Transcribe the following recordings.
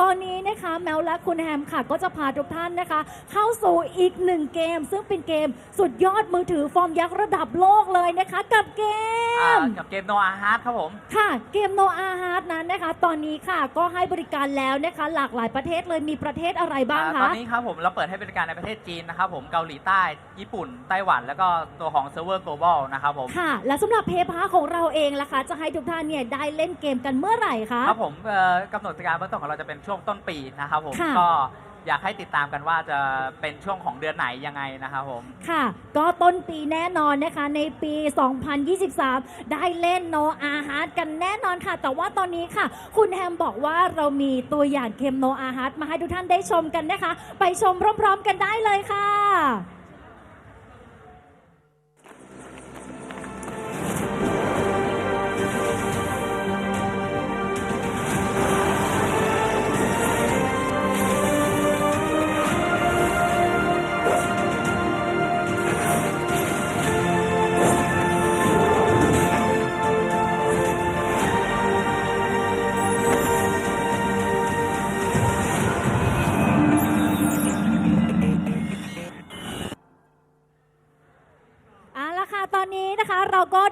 ตอนนี้นะคะแมวและคุณแฮมค่ะ ก็จะพาทุกท่านนะคะ เข้าสู่อีกหนึ่งเกม ซึ่งเป็นเกมสุดยอดมือถือฟอร์มยักษ์ระดับโลกเลยนะคะ กับเกอ่ามกับเกมโนอาฮาร์ดครับผม ค่ะเกมโนอาฮาร์ดนั้นนะคะ ตอนนี้ค่ะก็ให้บริการแล้วนะคะ หลากหลายประเทศเลยมีประเทศอะไรบ้างอ่าตอคะนนี้ครับผมเราเปิดให้บริการในประเทศจีนนะครับผมเกาหลีใต้ญี่ปุ่น ไต้หวัน แล้วก็ตัวของเซิร์ฟเวอร์ global นะครับผมค่ะ และสำหรับเพย์พาของเราเองล่ะคะ จะให้ทุกท่านเนี่ยได้เล่นเกมกันเมื่อไหร่คะ ครับผมเอ่อกำหนดการเบื้องต้นของเราจะเป็นช่วงต้นปีนะครับผมค่ะ ก็อยากให้ติดตามกันว่าจะเป็นช่วงของเดือนไหนยังไงนะครับผม ค่ะ ก็ต้นปีแน่นอนนะคะ ในปี 2023 ได้เล่นโนอาฮาร์ดกันแน่นอนค่ะ แต่ว่าตอนนี้ค่ะ คุณแฮมบอกว่าเรามีตัวอย่างเกมโนอาฮาร์ดมาให้ทุกท่านได้ชมกันนะคะ ไปชมพร้อมๆกันได้เลยค่ะ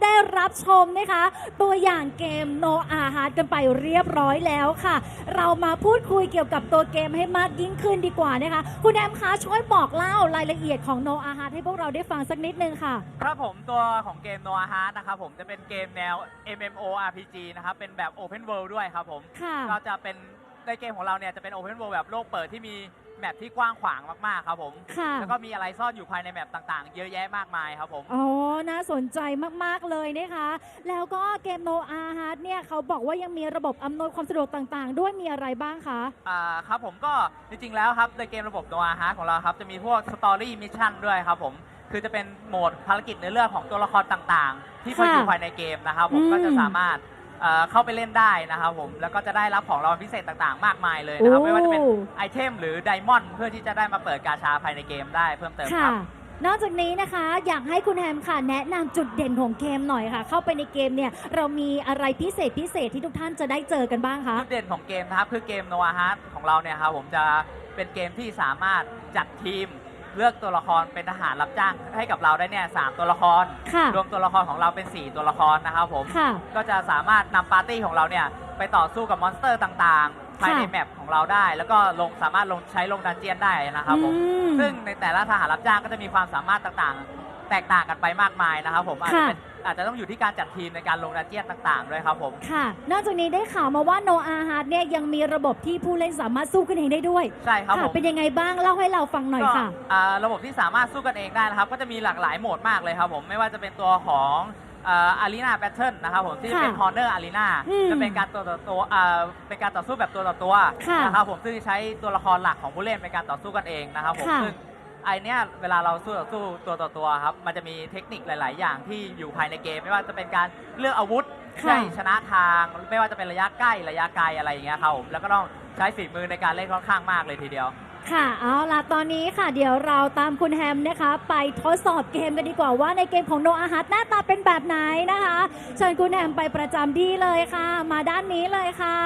ได้รับชมนะคะ ตัวอย่างเกม No a h a r d กันไปเรียบร้อยแล้วค่ะ เรามาพูดคุยเกี่ยวกับตัวเกมให้มากยิ่งขึ้นดีกว่านะคะ คุณแอมคะช่วยบอกเล่ารายละเอียดของ No a h a r d ให้พวกเราได้ฟังสักนิดนึงค่ะ ครับผมตัวของเกม No a h a r d นะครับผมจะเป็นเกมแนว MMORPG นะครับเป็นแบบ Open World ด้วยครับผมค่ะ ก็จะเป็นในเกมของเราเนี่ยจะเป็น Open World แบบโลกเปิดที่มี แมปที่กว้างขวางมากๆครับผมค่ะ แล้วก็มีอะไรซ่อนอยู่ภายในแมปต่างๆ เยอะแยะมากมายครับผม อ๋อ น่าสนใจมาก ๆ เลยนะคะ แล้วก็เกม No a h a r d เนี่ยเขาบอกว่ายังมีระบบอำนวยความสะดวกต่างๆ ด้วยมีอะไรบ้างคะ อ่าครับผมก็จริงๆแล้วครับในเกมระบบตัวฮาร์ของเราครับจะมีพวกสตอรี่มิชชั่นด้วยครับผม คือจะเป็นโหมดภารกิจในเรื่องของตัวละครต่างๆ ที่พออยู่ค่ะภายในเกมนะครับผมอืม ก็จะสามารถ เอ่อเข้าไปเล่นได้นะครับผมแล้วก็จะได้รับของรางวัลพิเศษต่างๆ มากมายเลยนะครับไม่ว่าจะเป็นโอ้ไอเทมหรือไดมอนด์เพื่อที่จะได้มาเปิดกาชาภายในเกมได้เพิ่มเติมคค่ะรับนอกจากนี้นะคะ อยากให้คุณแฮมค่ะ แนะนำจุดเด่นของเกมหน่อยค่ะ เข้าไปในเกมเนี่ย เรามีอะไรพิเศษพิเศษที่ทุกท่านจะได้เจอกันบ้างคะจุดเด่นของเกมนะครับคือเกม Noah Heart ของเราเนี่ยครับผมจะเป็นเกมที่สามารถจัดทีม เลือกตัวละครเป็นทหารรับจ้างให้กับเราได้เนี่ยสามตัวละคร ค่ะ รวมตัวละครของเราเป็น 4 ตัวละครนะครับผม ค่ะ ก็จะสามารถนำปาร์ตี้ของเราเนี่ยไปต่อสู้กับมอนสเตอร์ต่างๆ ภายในค่ะแมปของเราได้ แล้วก็ลงสามารถลงใช้ลงดันเจียนได้นะครับผม อืม ซึ่งในแต่ละทหารรับจ้างก็จะมีความสามารถต่างๆ แตกต่างกันไปมากมายนะครับผมอาจจะค่ะเป็นอาจจะต้องอยู่ที่การจัดทีมในการลงดันเจียนต่างๆด้วยครับผม ค่ะ นอกจากนี้ได้ข่าวมาว่า No a h a r d เนี่ยยังมีระบบที่ผู้เล่นสามารถสู้กันเองได้ด้วย ใช่ครับค่ะผมเป็นยังไงบ้างเล่าให้เราฟังหน่อยค่ะก็อ่าระบบที่สามารถสู้กันเองได้นะครับ ก็จะมีหลากหลายโหมดมากเลยครับผมไม่ว่าจะเป็นตัวของอารีนาแบทเทิลนะครับผมที่ค่ะเป็นฮอนเนอร์อารีนาอืมจะเป็นการตัวต่อตัวอ่าเป็นการต่อสู้แบบตัวต่อตัวค่ะนะครับผมซึ่งใช้ตัวละครหลักของผู้เล่นในการต่อสู้กันเองนะครับผมค่ะซึ่ง ไอเนี้ยเวลาเราสู้ต่อสู้ตัวต่อตัวครับ มันจะมีเทคนิคหลาย ๆ อย่างที่อยู่ภายในเกม ไม่ว่าจะเป็นการเลือกอาวุธค่ะใช่ชนะทาง ไม่ว่าจะเป็นระยะใกล้ระยะไกลอะไรอย่างเงี้ยครับผมแล้วก็ต้องใช้ฝีมือในการเล่นค่อนข้างมากเลยทีเดียว ค่ะเอาล่ะตอนนี้ค่ะ เดี๋ยวเราตามคุณแฮมนะคะ ไปทดสอบเกมกันดีกว่าว่าในเกมของโนอาฮัตหน้าตาเป็นแบบไหนนะคะเชิญคุณแฮมไปประจำที่เลยค่ะ มาด้านนี้เลยค่ะ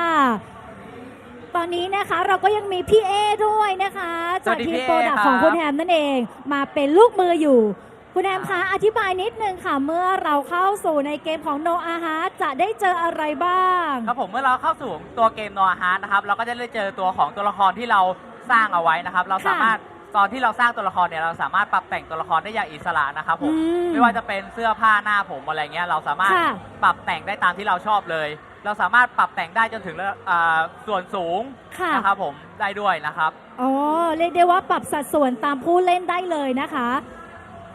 ตอนนี้นะคะ เราก็ยังมีพี่เอด้วยนะคะ สจาวักสดีทีมพี่เอโปรดักครับ ของคุณแฮมนั่นเอง มาเป็นลูกมืออยู่ คุณแฮมคะอธิบายนิดนึงค่ะ เมื่อเราเข้าสู่ในเกมของโนอาฮัตจะได้เจออะไรบ้าง ครับผมเมื่อเราเข้าสู่ตัวเกม n o a h a r t นะครับ เราก็จะได้เจอตัวของตัวละครที่เราสร้างเอาไว้นะครับ เราสามารถตอนที่เราสร้างตัวละครเนี่ยเราสามารถปรับแต่งตัวละครได้อย่างอิสระนะครับผมอืมไม่ว่าจะเป็นเสื้อผ้าหน้าผมอะไรเงี้ยเราสามารถค่ะ ปรับแต่งได้ตามที่เราชอบเลย เราสามารถปรับแต่งได้จนถึงอ่าส่วนสูงค่ะ นะครับผมได้ด้วยนะครับ อ๋อเรียกได้ว่าปรับสัดส่วนตามผู้เล่นได้เลยนะคะ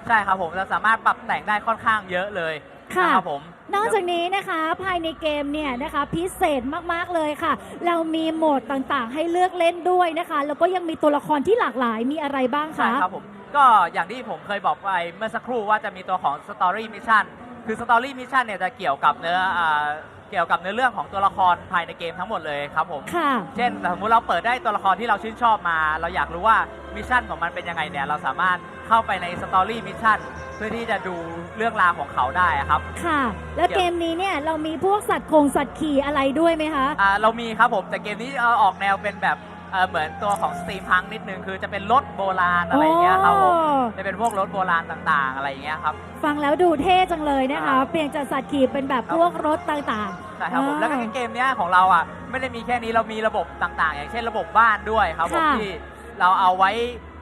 ใช่ครับผมเราสามารถปรับแต่งได้ค่อนข้างเยอะเลยค่ะ นะครับผม นอกจากนี้นะคะภายในเกมเนี่ยนะคะพิเศษมากๆเลยค่ะ เรามีโหมดต่างๆ ให้เลือกเล่นด้วยนะคะ แล้วก็ยังมีตัวละครที่หลากหลายมีอะไรบ้างใช่คะ ครับผม ก็อย่างที่ผมเคยบอกไปเมื่อสักครู่ว่าจะมีตัวของ Story Mission คือ Story Mission เนี่ยจะเกี่ยวกับเนื้ออ่า เกี่ยวกับเนื้อเรื่องของตัวละครภายในเกมทั้งหมดเลยครับผมค่ะ เช่นสมมติเราเปิดได้ตัวละครที่เราชื่นชอบมา เราอยากรู้ว่ามิชชั่นของมันเป็นยังไงเนี่ยเราสามารถเข้าไปในสตอรี่มิชชั่นเพื่อที่จะดูเรื่องราวของเขาได้อะครับค่ะ แล้วเกมนี้เนี่ยเรามีพวกสัตว์คงสัตว์ขี่อะไรด้วยไหมคะ อ่าเรามีครับผมแต่เกมนี้เอาออกแนวเป็นแบบ เอ่อเหมือนตัวของสตรีมพังนิดนึงคือจะเป็นรถโบราณอะไรอย่างเงี้ยครับผมโอ้ จะเป็นพวกรถโบราณต่างๆ อะไรอย่างเงี้ยครับ ฟังแล้วดูเท่จังเลยนะคะครับเปลี่ยนจากสัตว์ขี่เป็นแบบพวกรถต่างใช่ครับผมอ่าแล้วก็เกมเนี้ยของเราอะไม่ได้มีแค่นี้เรามีระบบต่างๆ อย่างเช่นระบบบ้านด้วยครับผมค่ะที่เราเอาไว้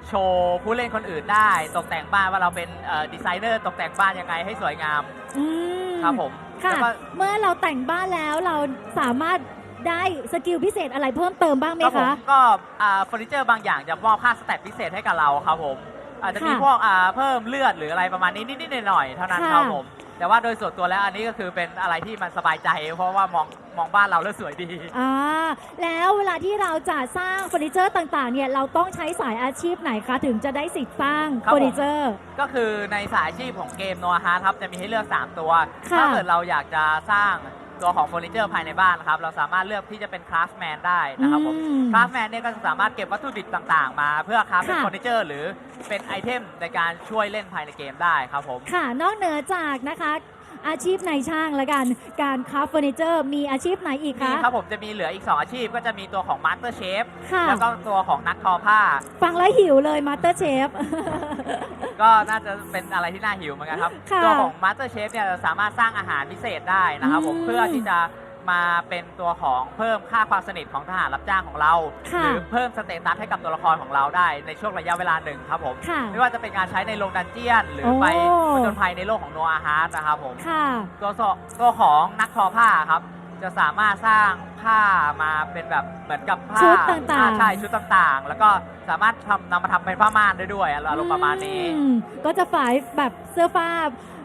โชว์ผู้เล่นคนอื่นได้ ตกแต่งบ้านว่าเราเป็นเอ่อดีไซเนอร์ตกแต่งบ้านยังไงให้สวยงามๆอืมครับผมค่ะ แล้วก็เมื่อเราแต่งบ้านแล้วเราสามารถ ได้สกิลพิเศษอะไรเพิ่มเติมบ้างไหมครับผมคะก็อ่าเฟอร์นิเจอร์บางอย่างจะมอบค่าสแตทพิเศษให้กับเราครับผมอาจจะมีค่ะพวกอ่าเพิ่มเลือดหรืออะไรประมาณนี้นิดๆหน่อยๆเท่านั้นค่ะ ครับผมแต่ว่าโดยส่วนตัวแล้วอันนี้ก็คือเป็นอะไรที่มันสบายใจ เพราะว่ามองมองบ้านเราแล้วสวยดี อ่าแล้วเวลาที่เราจะสร้างเฟอร์นิเจอร์ต่างๆ เนี่ยเราต้องใช้สายอาชีพไหนคะ ถึงจะได้สิทธิ์สร้างครับ เฟผมอร์นิเจอร์ ก็คือในสายอาชีพของเกมโนอาฮาร์ครับจะมีให้เลือก 3 ตัว ค่ะถ้าเกิดเราอยากจะสร้าง ตัวของเฟอร์นิเจอร์ภายในบ้านครับเราสามารถเลือกที่จะเป็นคราฟแมนได้นะครับผมอืมคราฟแมนเนี่ยก็จะสามารถเก็บวัตถุดิบต่างๆ มา เพื่อคราฟเป็นค่ะ เฟอร์นิเจอร์ หรือเป็นไอเทมในการช่วยเล่นภายในเกมได้ครับผม ค่ะ นอกเหนือจากนะคะ อาชีพในายช่างละกัน การคราฟเฟอร์นิเจอร์ มีอาชีพไหนอีกมีคะ ครับผมจะมีเหลืออีก 2 อาชีพก็จะมีตัวของมาสเตอร์เชฟค่ะ แล้วก็ตัวของนักทอผ้า ฟังแล้วหิวเลยมาสเตอร์เชฟ ก็น่าจะเป็นอะไรที่น่าหิวเหมือนกันครับ ค่ะตัวของมาสเตอร์เชฟเนี่ยจะสามารถสร้างอาหารพิเศษได้นะครับผมอืม เพื่อที่จะ มาเป็นตัวของเพิ่มค่าความสนิทของทหารรับจ้างของเราค่ะหรือเพิ่มสเตตัสให้กับตัวละครของเราได้ในช่วงระยะเวลาหนึ่งครับผม ค่ะไม่ว่าจะเป็นการใช้ในโรงดันเจียน หรือโอ้ ไปผจญภัยในโลกของโนอาฮาร์ดนะครับผม ค่ะ ตัวสตัวของนักทอผ้าครับ จะสามารถสร้างผ้ามาเป็นแบบเหมือนกับผ้าชุดต่างๆ อ่ใช่ชุดต่างๆ แล้วก็สามารถทำนำมาทำเป็นผ้าม่านได้ด้วยอารมณ์ประมาณนี้ อืมก็จะฝ่ายแบบเสื้อผ้า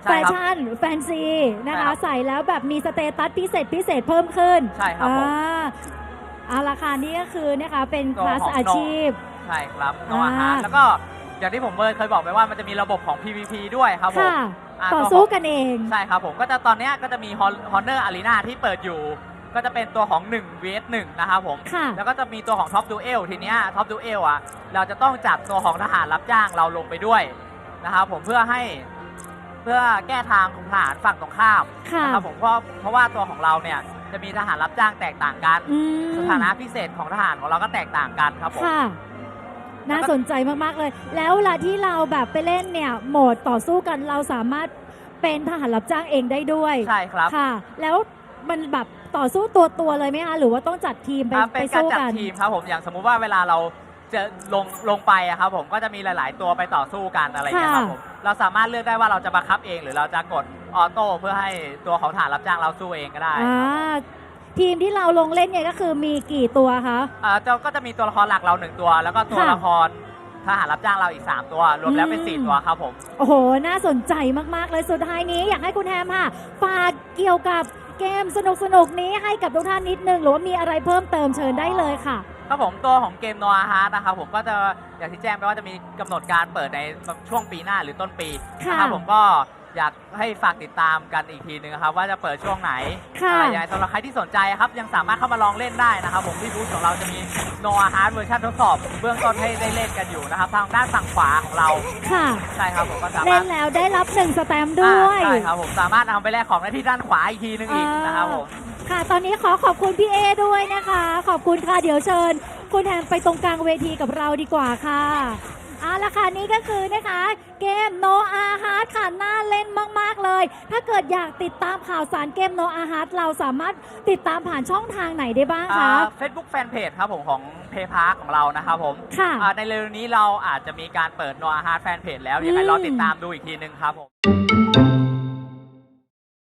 ใช่แฟครับชั่น แฟนซีนะใช่ครัคะ บใส่แล้วแบบมีสเตตัสพิเศษพิเศษเพิ่มขึ้นใช่ครับผมอ่าเอาราคานี้ก็คือนะคะเป็นคตัวลาสของอาชีพ ใช่ครับโนอ่าอาฮาร์ดแล้วก็ อย่างที่ผมเคยบอกไปว่ามันจะมีระบบของ PVP ด้วยครับผมค่ะอ่าต่อตัวสู้ของกันเอง ใช่ครับผมก็จะตอนเนี้ยก็จะมี Honor Arena ที่เปิดอยู่ ก็จะเป็นตัวของ 1 vs 1นะครับผม ค่ะ แล้วก็จะมีตัวของ Top Duel ทีเนี้ย Top Duel อะ เราจะต้องจัดตัวของทหารรับจ้างเราลงไปด้วยนะครับผมเพื่อให้เพื่อแก้ทางของทหารฝั่งตรงข้ามค่ะนะครับผมเพราะเพราะว่าตัวของเราเนี่ยจะมีทหารรับจ้างแตกต่างกัน อืมสถานะพิเศษของทหารของเราก็แตกต่างกันครับผม ค่ะ น่าสนใจมากๆเลย แล้วเวลาที่เราแบบไปเล่นเนี่ยโหมดต่อสู้กันเราสามารถเป็นทหารรับจ้างเองได้ด้วยใช่ครับค่ะ แล้วมันแบบต่อสู้ตัวตัวๆเลยไหมคะหรือว่าต้องจัดทีมไปอ่าไปเป็นการสู้จัดกัน ทีมครับผมอย่างสมมุติว่าเวลาเราจะลงลงไปอะครับผมก็จะมีหลาย ๆ ตัวไปต่อสู้กันอะไรอย่างเงี้ยครับค่ะ ผมเราสามารถเลือกได้ว่าเราจะบังคับเอง หรือเราจะกดออโต้เพื่อให้ตัวของฐานรับจ้างเราสู้เองก็ได้อ่า ทีมที่เราลงเล่นเนี่ยก็คือมีกี่ตัวคะ อ่าจะก็จะมีตัวละครหลักเราหนึ่งตัว แล้วก็ตัวค่ะละครทหารรับจ้างเราอีก 3 ตัว รวมแล้วเป็น อืม 4 ตัวครับผม โอ้โห น่าสนใจมาก ๆ เลยสุดท้ายนี้อยากให้คุณแฮมค่ะ ฝากเกี่ยวกับเกมสนุกๆ นี้ให้กับทุกท่านนิดนึง หรือว่ามีอะไรเพิ่มเติมเชิญได้เลยค่ะ ครับผมตัวของเกม n o อาฮาร์นะครับผมก็จะอย่างที่แจ้งไปว่าจะมีกำหนดการเปิดในช่วงปีหน้าหรือต้นปีค่ะ นะครับผมก็ อยากให้ฝากติดตามกันอีกทีนึงนะครับว่าจะเปิดช่วงไหนค่ะอะไรยังไงสำหรับใครที่สนใจครับยังสามารถเข้ามาลองเล่นได้นะครับ ผมที่บูธของเราจะมี n o อาฮาร์เวอร์ชันทดสอบเบื้องต้นให้ได้เล่นกันอยู่นะครับ ทางด้านฝั่งขวาของเราค่ะ ใช่ครับผมก็สาเล่มารนถแล้วได้รับหนึ่งสแตมป์ด้วยอ่าใช่ครับผมสามารถเอาไปแลกของได้ที่ด้านขวาอีกทีนึงอีกนะครับผม ค่ะ ตอนนี้ขอขอบคุณพี่เอด้วยนะคะ ขอบคุณค่ะ เดี๋ยวเชิญ คุณแฮมไปตรงกลางเวทีกับเราดีกว่าค่ะ เอาละค่ะนี่ก็คือนะคะ เกม No a h a r t ค่ะน่าเล่นมาก ๆ เลย ถ้าเกิดอยากติดตามข่าวสารเกม No a h a r t เราสามารถติดตามผ่านช่องทางไหนได้บ้างคะเฟซบุ๊กแฟนเพจครับผมของเพย์พาร์ของเรานะครับผมค่ะอ่าในเร็วๆนี้เราอาจจะมีการเปิด n o อาฮาร์แฟนเพจแล้วยังไงอืมรอติดตามดูอีกทีนึงครับผม